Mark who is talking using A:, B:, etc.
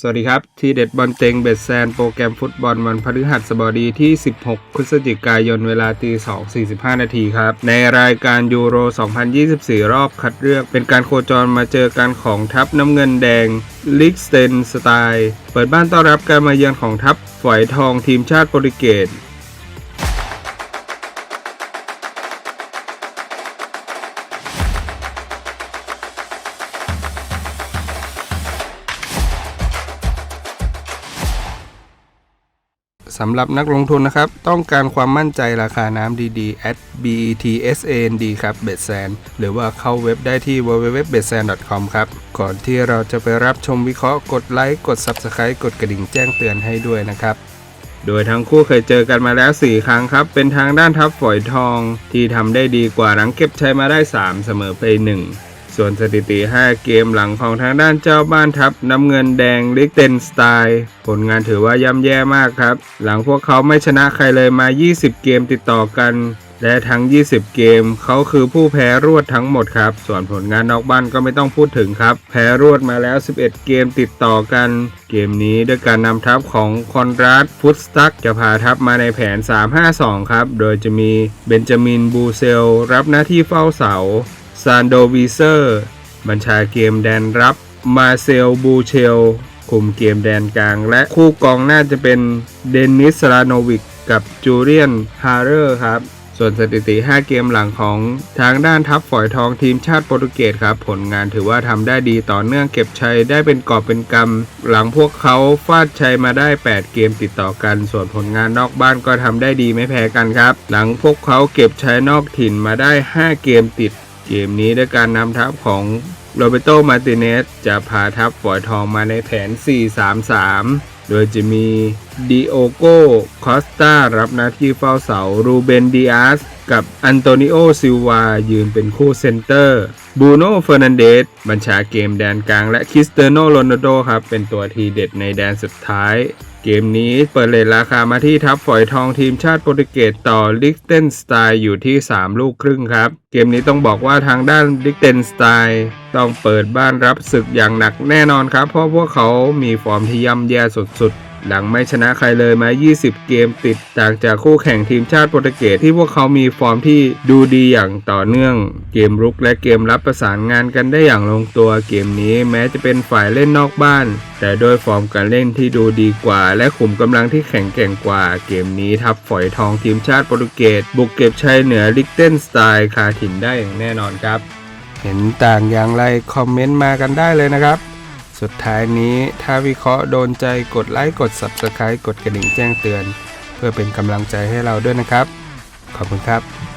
A: สวัสดีครับ ทีเด็ดบอลเต็งเบ็ดแซนโปรแกรมฟุตบอลวันพฤหัสบดีที่ 16 พฤศจิกายนเวลาตี 2 45 นาทีครับ ในรายการยูโร 2024 รอบคัดเลือกเป็นการโคจรมาเจอกันของทัพน้ำเงินแดงลิกสเตนสไตล์ เปิดบ้านต้อนรับการมาเยือนของทัพฝอยทองทีมชาติโปรตุเกส สำหรับนักลงทุนนะครับ ต้องการความมั่นใจราคาน้ำดีๆ at betsand ครับเบ s แซนหรือว่าเข้าเว็บได้ที่ www.betsan.com ครับ ก่อนที่เราจะไปรับชมวิเคราะห์กดไลค์กด Subscribe กดกระดิ่งแจ้งเตือนให้ด้วยนะครับโดยทั้งคู่เคยเจอกันมาแล้ว 4 ครั้งครับ เป็นทางด้านทัพฝอยทองที่ทำได้ดีกว่าหลังเก็บชัยมาได้ 3 เสมอไป1 ส่วนสถิติ 5 เกมหลังของทางด้านเจ้าบ้านทัพน้ำเงินแดงลิกเตนสไตล์ผลงานถือว่าย่ำแย่มากครับ หลังพวกเขาไม่ชนะใครเลยมา 20 เกมติดต่อกัน และทั้ง 20 เกม เขาคือผู้แพ้รวดทั้งหมดครับ ส่วนผลงานนอกบ้านก็ไม่ต้องพูดถึงครับ แพ้รวดมาแล้ว 11 เกมติดต่อกัน เกมนี้ด้วยการนำทัพของคอนราดฟุตสตักจะพาทัพมาในแผน 3-5-2 ครับ โดยจะมีเบนจามินบูเซล รับหน้าที่เฝ้าเสา ซานโดวีเซอร์ บัญชาเกมแดนรับ มาเซลบูเชล คุมเกมแดนกลาง และคู่กองน่าจะเป็นเดนิสลาโนวิกกับจูเลียนฮาร์เรอร์ครับ ส่วนสถิติ 5 เกมหลังของทางด้านทัพฝอยทองทีมชาติโปรตุเกสครับ ผลงานถือว่าทำได้ดีต่อเนื่องเก็บชัยได้เป็นกอบเป็นกำ หลังพวกเขาฟาดชัยมาได้ 8 เกมติดต่อกัน ส่วนผลงานนอกบ้านก็ทำได้ดีไม่แพ้กันครับ หลังพวกเขาเก็บชัยนอกถิ่นมาได้ 5 เกมติด เกมนี้ด้วยการนำทัพของโรเบโตมาติเนสจะพาทัพฝอยทองมาในแผน 4-3-3 โดยจะมีดิโอโกคอสตารับหน้าที่เฝ้าเสา รูเบนดิอาสกับอันโตนิโอซิลวา ยืนเป็นคู่เซนเตอร์ บูโน่เฟอร์นันเดสบัญชาเกมแดนกลางและคริสเตโนโรนัลโดครับ เป็นตัวทีเด็ดในแดนสุดท้าย เกมนี้เปิดเลทราคามาที่ทัพฝอยทองทีมชาติโปรตุเกสต่อลิกเตนสไตล์อยู่ที่ 3 ลูกครึ่งครับ เกมนี้ต้องบอกว่าทางด้านลิกเตนสไตล์ต้องเปิดบ้านรับศึกอย่างหนักแน่นอนครับ เพราะพวกเขามีฟอร์มที่ย่ำแย่สุดๆ หลังไม่ชนะใครเลยมา 20 เกมติดต่างจากคู่แข่งทีมชาติโปรตุเกสที่พวกเขามีฟอร์มที่ดูดีอย่างต่อเนื่อง เกมรุกและเกมรับประสานงานกันได้อย่างลงตัวเกมนี้แม้จะเป็นฝ่ายเล่นนอกบ้าน แต่โดยฟอร์มการเล่นที่ดูดีกว่า และขุมกำลังที่แข็งแกร่งกว่า เกมนี้ทัพฝอยทองทีมชาติโปรตุเกสบุกเก็บชัยเหนือลิกเตนสไตล์คาถิ่นได้อย่างแน่นอนครับ เห็นต่างอย่างไรคอมเมนต์มากันได้เลยนะครับ สุดท้ายนี้ถ้าวิเคราะห์โดนใจกดไลค์กด Subscribe กดกระดิ่งแจ้งเตือน เพื่อเป็นกำลังใจให้เราด้วยนะครับ ขอบคุณครับ